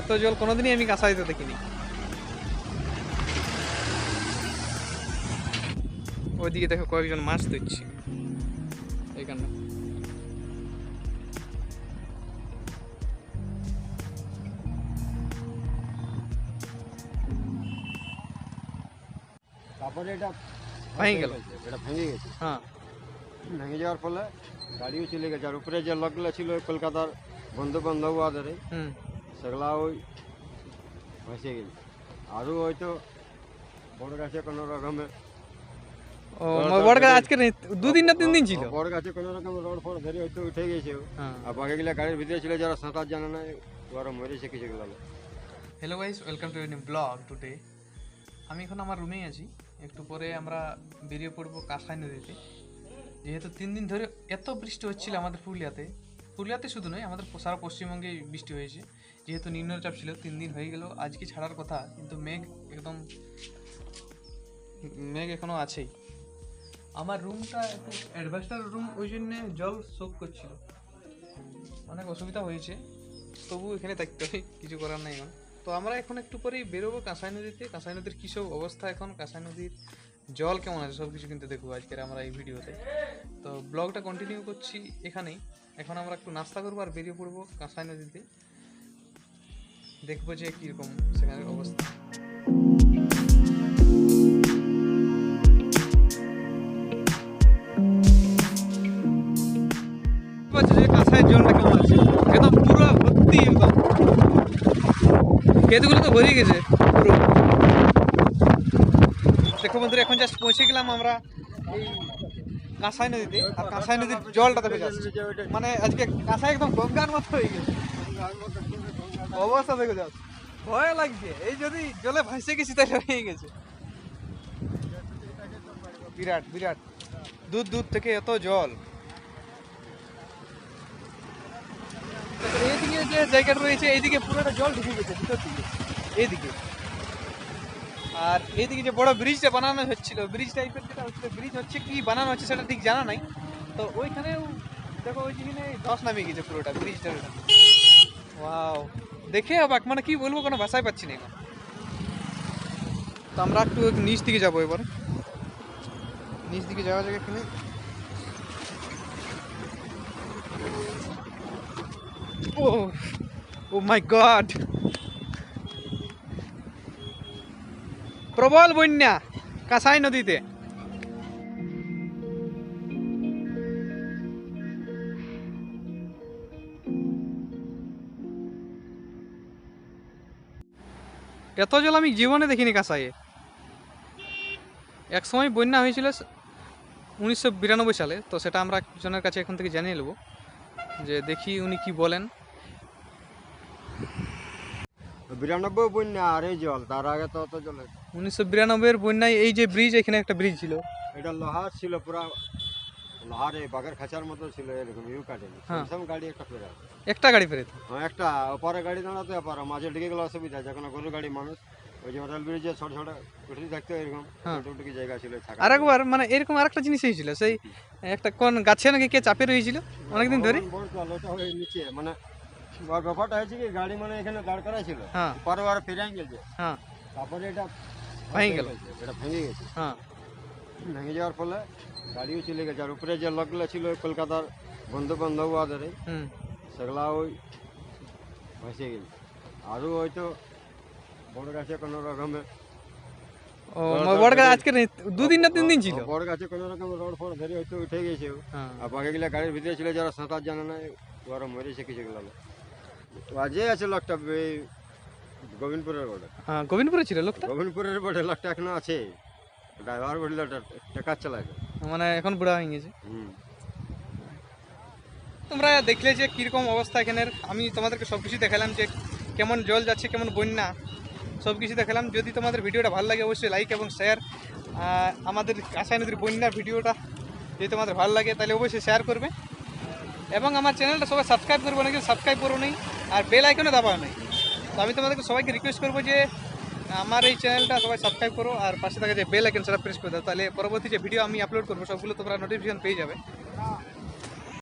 এত জল কোনোদিনই আমি কাঁচা দিতে দেখিনি। ওইদিকে দেখো কয়েকজন মাছ ধরছে। এই কারণে তারপরে এটা ভেঙে গেল। এটা ভেঙে গেছে। হ্যাঁ। ভেঙে যাওয়ার ফলে গাড়িও চলে গেছে। আর উপরে যে লগগুলো ছিল কলকাতার বন্ধু বান্ধব আদারে সেগুলা ওই ভেসে গেছে। আরও হয়তো বড় গাছে কোনো রকমের ও বড় গাছ আজকে নেই, দুদিন না তিন দিন ছিল? বড় গাছে কোনো রকম রোড ফোড ধরে হয়তো উঠে গেছে। হ্যাঁ। আর বাকিগুলো গাড়ির ভিতরে ছিল যারা সাঁতার জানে না ওরা মরেছে কিছু গুলো। Hello guys welcome to blog today আমি এখন আমার রুমেই আছি। একটু পরে আমরা বেরিয়ে পড়ব কাঁসাই নদীতে। যেহেতু তিন দিন ধরে এত বৃষ্টি হচ্ছিল আমাদের পুরুলিয়াতে। পুরুলিয়াতে শুধু নয়, আমাদের সারা পশ্চিমবঙ্গে বৃষ্টি হয়েছে। যেহেতু নিম্নচাপ ছিল, তিন দিন হয়ে গেল, আজকে ছাড়ার কথা, কিন্তু মেঘ একদম, মেঘ এখনও আছেই। আমার রুমটা একটু অ্যাডভাস্টার রুম ওই জন্যে জল শোক করছিল। অনেক অসুবিধা হয়েছে তবু এখানে থাকতে হয় কিছু করার নাই এখন। তো আমরা এখন একটু পরেই বেরোবো কাঁসাই নদীতে। কাঁসাই নদীর কী সব অবস্থা এখন? কাঁসাই নদীর জল কেমন আছে? সব কিছু কিন্তু দেখব আজকের আমরা এই ভিডিওতে। তো ব্লগটা কন্টিনিউ করছি এখানেই। এখন আমরা একটু নাস্তা করব আর বেরিয়ে পড়ব কাঁসাই নদীতে। দেখব যে কীরকম সেখানের অবস্থা। কাঁসাইয়ের জলটা কেমন আছে? একদম পুরো ভর্তি, একদম ক্ষেতগুলো তো ভরে গেছে। দেখো বন্ধুরা, এখন জাস্ট পৌঁছে গেলাম আমরা এই কাঁসাই নদীতে। আর কাঁসাই নদীর জলটা দেখে যাচ্ছে মানে আজকে কাঁসাই একদম গঙ্গার মতো হয়ে গেছে। অবস্থা দেখে যাচ্ছে ভয় লাগছে। এই যদি জলে ভাসে গেছি তাই হয়ে গেছে। বিরাট বিরাট। দূর দূর থেকে এত জল তারপরে এইদিকে যে জায়গাটা রয়েছে, এইদিকে পুরোটা জল ঢুকে গেছে, ভিতর দিকে, এইদিকে। আর এইদিকে যে বড় ব্রিজটা বানানো হচ্ছিল ব্রিজ টাইপের যেটা হচ্ছিল ব্রিজ হচ্ছে কি বানানো হচ্ছে সেটা ঠিক জানা নাই। তো ওইখানেও দেখো ওই যেখানে ধস নামিয়ে গেছে পুরোটা ব্রিজটা ওয়াও দেখে অবাক মানে কি বলব, কোনো ভাষায় পাচ্ছি না তো আমরা একটু নিচ দিকে যাব এবার। নিচ দিকে যাওয়া যাবে এখানে ও ও মাই গড প্রবল বন্যা কাঁসাই নদীতে। এত জল আমি জীবনে দেখিনি কাঁসাইয়ে এক সময় বন্যা হয়েছিল উনিশশো বিরানব্বই সালে, তো সেটা আমরা একজনের কাছে এখন থেকে জানিয়ে নেব। যে দেখি উনি কি বলেন। বিরানব্বই বন্যা আর এই জল তার আগে তো অত জল। উনিশশো বিরানব্বইয়ের বন্যায় এই যে ব্রিজ এখানে একটা ব্রিজ ছিল। এটা লোহার ছিল পুরা লোহার এই বাঘের খাঁচার মতো ছিল এরকম ইউ কাটেনি হ্যাঁ। স্যামসাং গাড়ি একটা ফেরে একটা গাড়ি ফেরেছে হ্যাঁ একটা ওপারে গাড়ি দাঁড়াতে পারো মাঝে ঢুকে গেলে অসুবিধা যখন গরু গাড়ি মানুষ ওই যে হোটেল ব্রিজে ছোট ছোট উঠে থাকতো এরকম হ্যাঁ। জায়গা ছিল মানে এরকম আরেকটা জিনিস হয়েছিল সেই একটা কোন গাছে নাকি কে চাপে রয়েছিল অনেকদিন ধরে? নিচে মানে ব্যাপারটা হয়েছে কি গাড়ি মানে এখানে দাঁড় করা ছিল হ্যাঁ। পরে ফিরে গেছে। হ্যাঁ। তারপরে এটা ভেঙে গেল। এটা ভেঙে গেছে। হ্যাঁ। ভেঙে যাওয়ার ফলে গাড়িও চলে গেছে আর উপরে যে লগগুলো ছিল কলকাতার বন্ধু বান্ধব আদারে সেগুলা ওই ভেসে গেছে। আরও হয়তো বড় গাছে কোনো রকমের ও বড় গাছ আজকে নেই, দুদিন না তিন দিন ছিল? বড় গাছে কোনো রকম রোড ফোড ধরে হয়তো উঠে গেছে। হ্যাঁ। আর বাকিগুলো গাড়ির ভিতরে ছিল যারা সাঁতার জানে না ওরা মরেছে কিছু গুলো আজই আছে লোকটা এই গোবিন্দপুরের বটে। হ্যাঁ গোবিন্দপুরে ছিল লোকটা? গোবিন্দপুরের বটে লোকটা এখনও আছে। ড্রাইভার বটে লোকটা টাকা চালায় মানে এখন বুড়া হয়ে গেছে? হুম। তোমরা দেখলে যে কীরকম অবস্থা এখানের? আমি তোমাদেরকে সব কিছু দেখালাম যে কেমন জল যাচ্ছে কেমন বন্যা। সব কিছু দেখালাম। যদি তোমাদের ভিডিওটা ভালো লাগে, অবশ্যই লাইক এবং শেয়ার আমাদের কাঁসাই নদীর বন্যা ভিডিওটা যদি তোমাদের ভালো লাগে, তাহলে অবশ্যই শেয়ার করবে। এবং আমার চ্যানেলটা সবাই সাবস্ক্রাইব করব নাকি সাবস্ক্রাইব করো নেই। আর বেল আইকনে দাবাও নেই। তো আমি তোমাদেরকে সবাইকে রিকোয়েস্ট করব যে, আমার এই চ্যানেলটা সবাই সাবস্ক্রাইব করো। আর পাশে থাকা যে বেল আইকন সেটা প্রেস করে দাও। তাহলে পরবর্তী যে ভিডিও আমি আপলোড করব, সবগুলো তোমরা নোটিফিকেশন পেয়ে যাবে।